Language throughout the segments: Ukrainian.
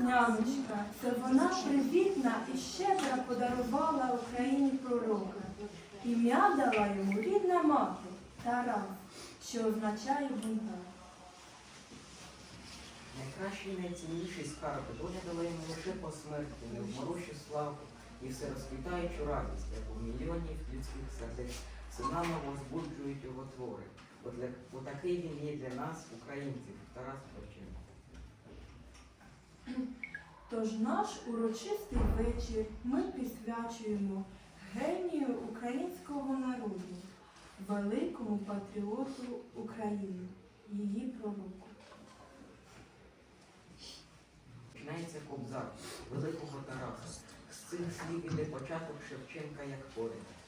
весняночка, це вона привітна і щедро подарувала Україні пророка. Ім'я дала йому рідна мати Тарас, що означає бунтар. Найкращий і найцінніший скарб доля дала йому лише по смерті, невмирущу славу і все розквітаючу радість, яку мільйонів людських сердець синами возбуджують його твори. Бо, для, бо такий він є для нас, українців, Тарас Шевченко. Тож наш урочистий вечір ми присвячуємо генію українського народу, великому патріоту України, її пророку. Починається кобзар великого Тараса. З цих слів іде початок Шевченка як поета.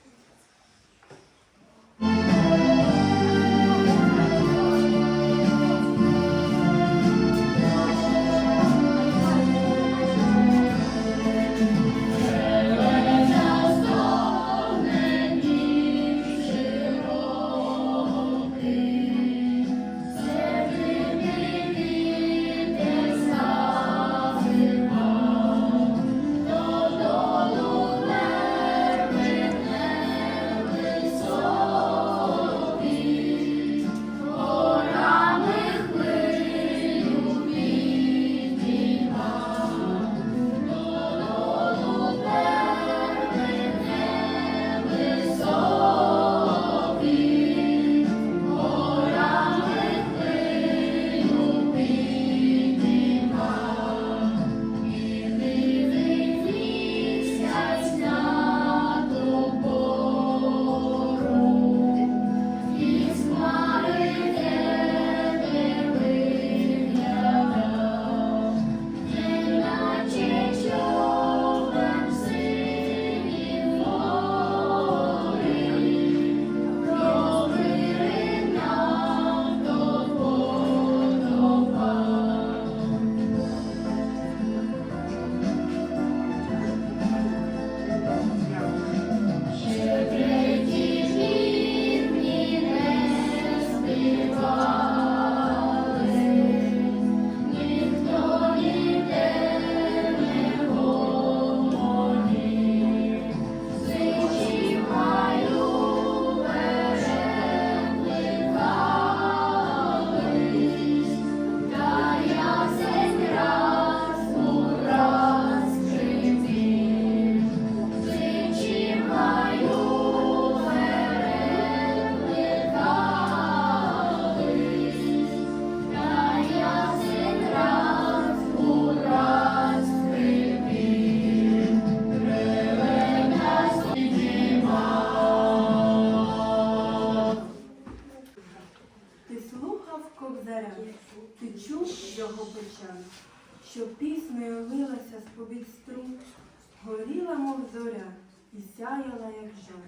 Зоря, і сяяла, як жар.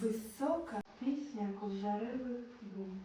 Висока пісня ковжаривих дум.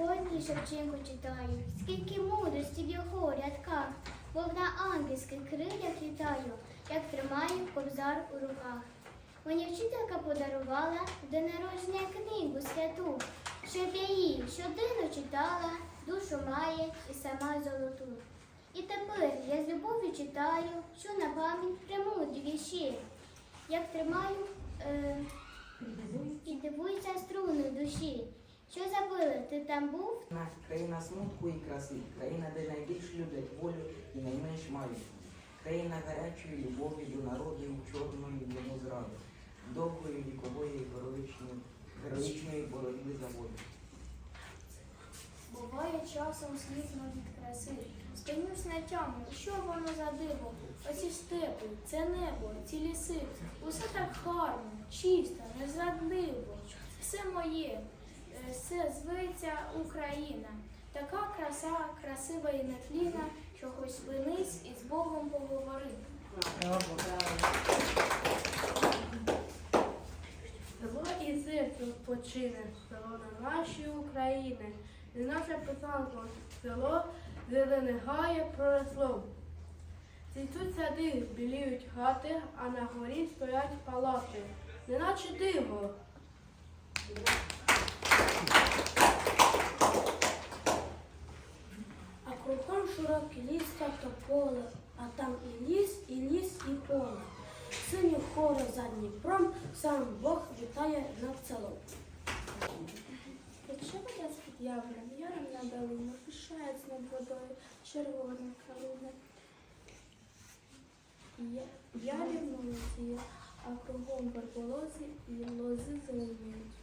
І Шевченко читаю, скільки мудрості в його рядках, бо на ангельських крилях літаю, як тримаю кобзар у руках. Мені вчителька подарувала до народження книгу святу, щоб я її щоденно читала, душу має і сама золоту. І тепер я з любов'ю читаю, що на пам'ять премудрі вірші, як тримаю е, і дивуюся струни душі. Що забили, ти там був? Країна смутку і краси, країна, де найбільш люблять волю і найменш мають. Країна гарячої любові до народу і чорної йому зради, довгої вікової героїчної, героїчної боротьби за волю. Буває часом слізно від краси. Спинюсь на тяму, що воно за диво? Оці степи, це небо, ці ліси. Усе так гарно, чисто, незрадливо. Все моє, все зветься Україна. Така краса, красива і нетліна, що хоч спинись і з Богом поговори. Село і зирки відпочине, село на нашій України, не наше писанко, село зелене гає проросло. Цвітуть сади, біліють хати, а на горі стоять палати, неначе диво. А кругом широкий ліс та поле, а там і ліс, і ліс, і поле. Сині хори за Дніпром, сам Бог вітає над селом. Якщо вода з-під явром, яром на долину, пишається над водою червона калина. Я, я рівнуюся, а кругом барболози і лози зеленіють.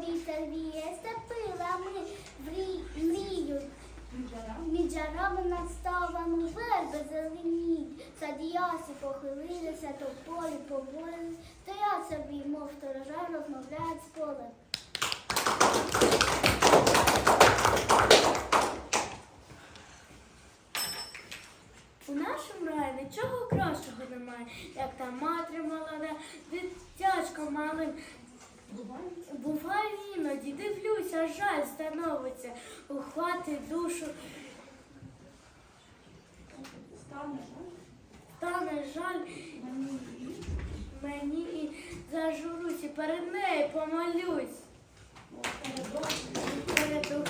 Вітер віє, степила ми мрію. Між жарами над ставами верби зеленіють, садіяси похилилися, то полі поволі, стоять собі, мов сторожа, розмовляють з полем. У нашому раї нічого кращого немає, як та матір молода, дитячко малим. Буває іноді, дивлюся, жаль становиться, ухвати душу. Стане жаль мені і зажурусь, і перед нею помолюсь. Перед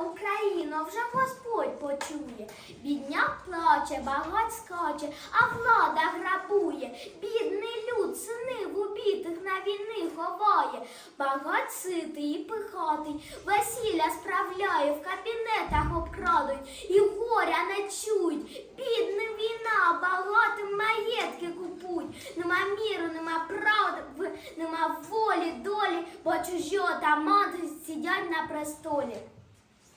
Україно, вже Господь почує. Бідняк плаче, багать скаче, а влада грабує. Бідний люд, синив убитих на війни ховає. Багать ситий і пихатий, весілля справляє, в кабінетах обкрадуть, і горя не чують. Бідним війна, багатим маєтки купують. Нема міру, нема правди, нема волі, долі, бо чужі отамани сидять на престолі.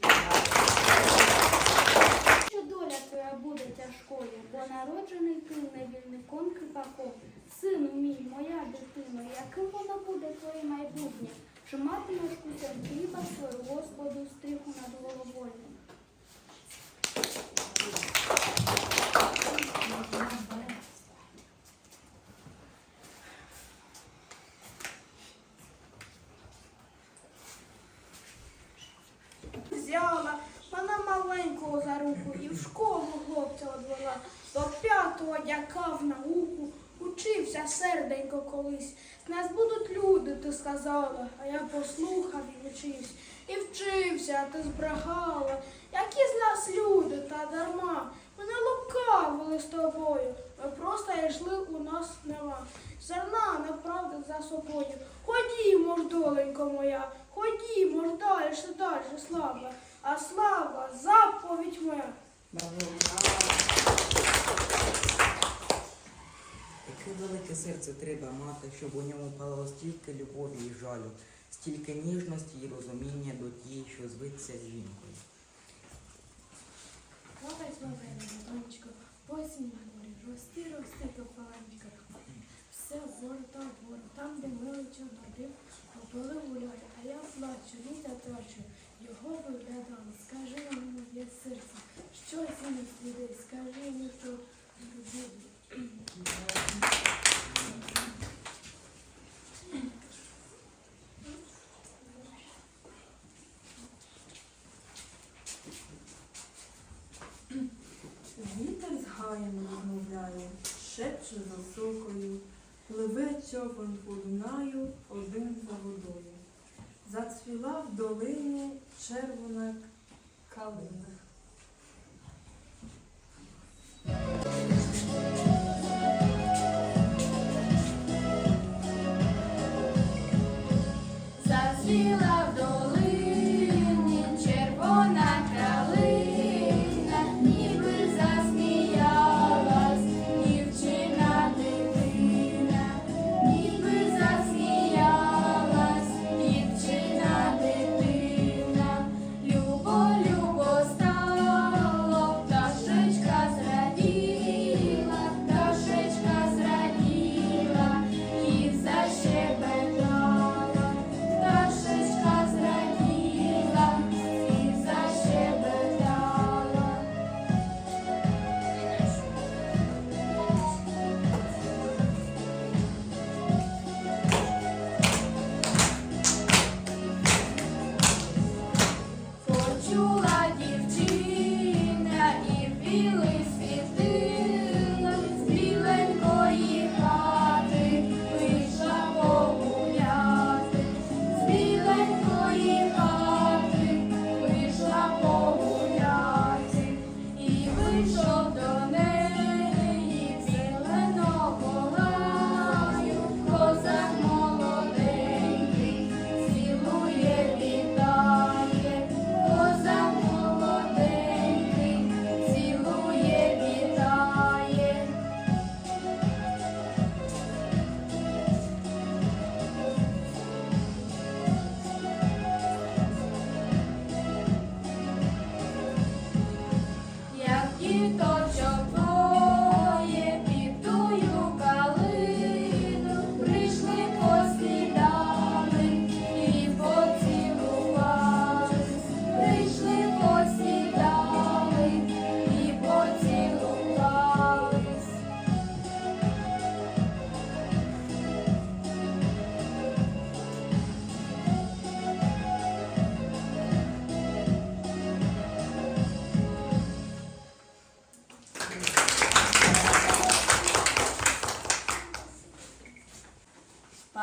Що доля твоя буде тяжкою, бо народжений ти невільником кріпаком. Сину мій, моя дитино, яким воно буде твоє майбутнє? Чи матимеш кусок хліба свою Господу стиху над головою? Взяла мене маленького за руку і в школу хлопця одвела. До п'ятого дяка в науку. Учився серденько колись. З нас будуть сказала, а я послухав і вчився. І вчився, а ти збрехала. Які з нас люди та дарма. Ми не лукавили з тобою. Ми просто йшли у нас нема. Зерна неправди за собою. Ходімо ж, доленько моя, ходімо далі, ж далі, слава. А слава заповідь моя. Яке велике серце треба мати, щоб у ньому палало стільки любові і жалю, стільки ніжності і розуміння до тієї, що зветься жінкою. Плакай, плакай, донечко, посмій горі, рости, рости, тополанечка. Все гори та гори, хочу туди, попили гуляти, а я плачу, літа трачу. Його виглядало, скажи мені моє серце, що цінить людей, скажи мені, що людей. Вітер з гаєм розмовляє, шепче за сокою, пливе човен по Дунаю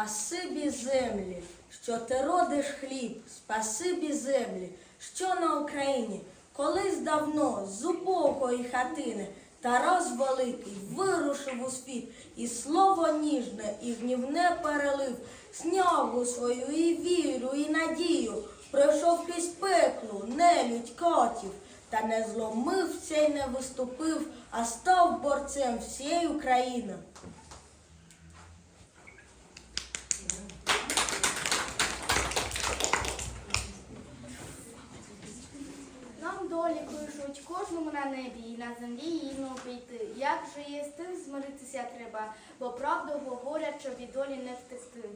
Спасибі землі, що ти родиш хліб, спасибі землі, що на Україні колись давно з убогої хатини Тарас Великий вирушив у світ, і слово ніжне, і гнівне перелив, снягу свою, і віру, і надію, пройшов крізь пеклу, нелюдь катів, та не зломився й не виступив, а став борцем всієї України. Кожному на небі і на землі їм обійти. Як же є з тим змиритися треба, бо правду говорять, що від долі не втекти.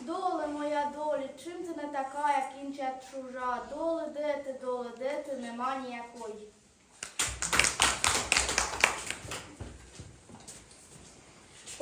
Доле моя долі, чим ти не така, як інша чужа? Доле де ти, доле де ти, нема ніякої.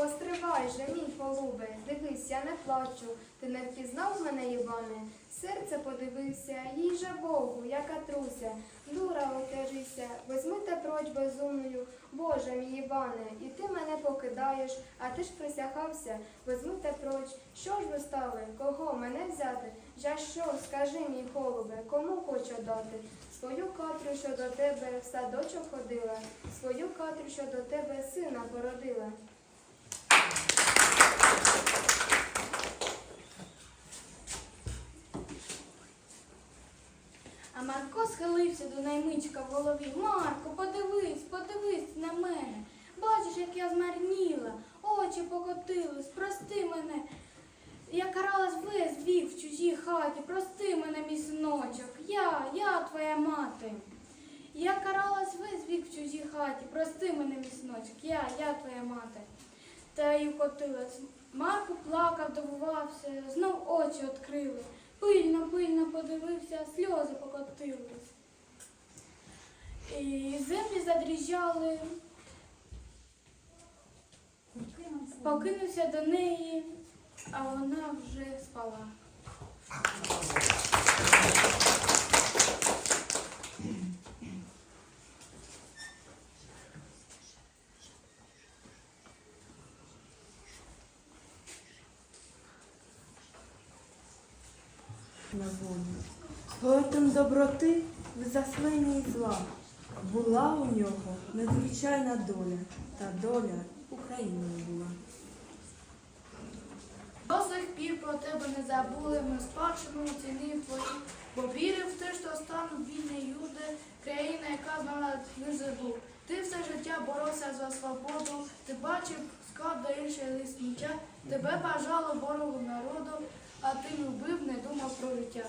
Постривай же, мій голубе, дивись, я не плачу. Ти не впізнав мене, Іване? Серце подивився, їй же Богу, яка труся. Дура, отяжися, возьми те проч безумною. Боже мій Іване, і ти мене покидаєш, а ти ж присягався, возьми те проч. Що ж ви стали? Кого мене взяти? За що, скажи, мій голубе, кому хочу дати? Свою катрю, що до тебе в садочок ходила, свою катрю, що до тебе сина породила. Марко схилився до наймичка в голові. Марко, подивись, подивись на мене. Бачиш, як я змарніла, очі покотились, прости мене. Я каралась весь вік в чужій хаті, прости мене, мій синочок. Я, я твоя мати. Я каралась весь вік в чужій хаті, прости мене, мій синочок. Я, я твоя мати. Та й укотилась. Марко плакав, дивувався, знов очі відкрили. Пильно, пильно подивився, сльози покотились. І землі задріжджали. Покинувся до неї, а вона вже спала. На волі. Поетом доброти в засланні зла була у нього незвичайна доля, та доля Україною була. До сих пір про тебе не забули, ми спадщину оцінив твої, бо вірив в те, що стану вільні люди, країна, яка знала не забув. Ти все життя боровся за свободу, ти бачив скат до іншої лиснича, тебе бажало ворогу народу, а ти любив, не думав про життя.